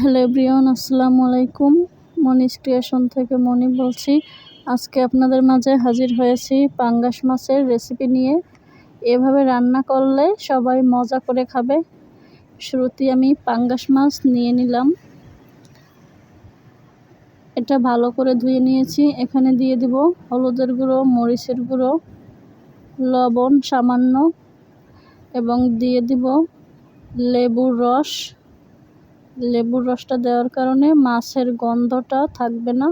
Hello everyone, আসসালামু আলাইকুম। Moni's creation থেকে মনি বলছি। আজকে আপনাদের মাঝে হাজির হয়েছি পাঙ্গাস মাছের রেসিপি নিয়ে। এভাবে রান্না করলে সবাই মজা করে খাবে। শুরুতে আমি পাঙ্গাস মাছ নিয়ে নিলাম। এটা ভালো করে ধুয়ে নিয়েছি। এখানে দিয়ে দিব হলুদের গুঁড়ো, মরিচের গুঁড়ো, লবণ সামান্য, এবং দিয়ে দিব লেবুর রস। লেবুর রসটা দেওয়ার কারণে মাছের গন্ধটা থাকবে না।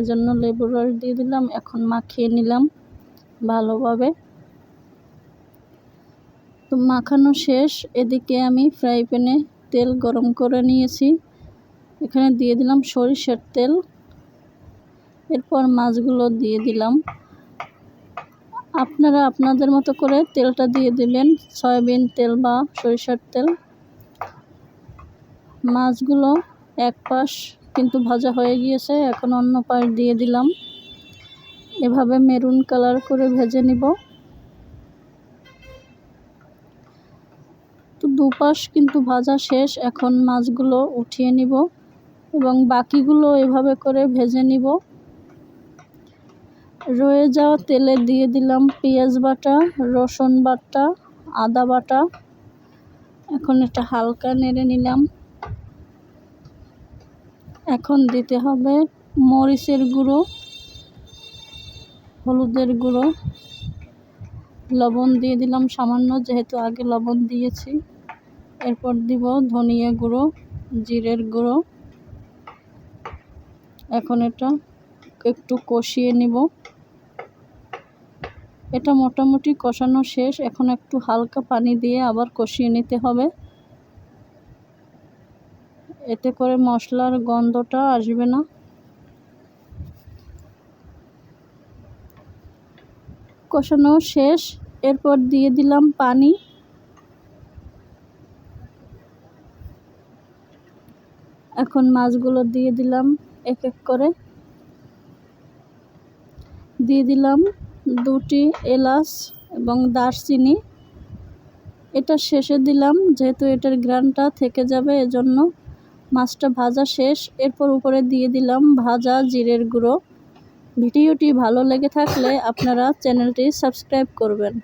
এজন্য লেবুর রস দিয়ে দিলাম, এখন মাখিয়ে নিলাম ভালোভাবে। তো মাখানো শেষ, এদিকে আমি ফ্রাই প্যানে তেল গরম করে নিয়েছি। এখানে দিয়ে দিলাম সরিষার তেল। এরপর মাছগুলো দিয়ে দিলাম। আপনারা আপনাদের মতো করে তেলটা দিয়ে দিবেন, সয়াবিন তেল বা সরিষার তেল। মাছগুলো এক পাশ কিন্তু ভাজা হয়ে গিয়েছে, এখন অন্য পাশ দিয়ে দিলাম। এভাবে মেরুন কালার করে ভেজে নিব। তো দুপাশ কিন্তু ভাজা শেষ, এখন মাছগুলো উঠিয়ে নিব এবং বাকিগুলো এভাবে করে ভেজে নিব। রয়ে যাওয়া তেলে দিয়ে দিলাম পেঁয়াজ বাটা, রসুন বাটা, আদা বাটা। এখন এটা হালকা নেড়ে নিলাম। এখন দিতে হবে মরিচের গুঁড়ো, হলুদের গুঁড়ো। লবণ দিয়ে দিলাম সামান্য, যেহেতু আগে লবণ দিয়েছি। এরপর দিব ধনিয়া গুঁড়ো, জিরের গুঁড়ো। এখন এটা একটু কষিয়ে নিব। এটা মোটামুটি কষানো শেষ, এখন একটু হালকা পানি দিয়ে আবার কষিয়ে নিতে হবে। এতে করে মশলার গন্ধটা আসবে না। কষানো শেষ। এরপর দিয়ে দিলাম পানি। এখন মাছগুলো দিয়ে দিলাম এক এক করে। দিয়ে দিলাম দুটি এলাচ এবং দারচিনি। এটা শেষে দিলাম, যেহেতু এটার গ্রানটা থেকে যাবে এজন্য। মাছটা ভাজা শেষ। এরপর উপরে দিয়ে দিলাম ভাজা জিরের গুঁড়ো। ভিডিওটি ভালো লেগে থাকলে আপনারা চ্যানেলটি সাবস্ক্রাইব করবেন।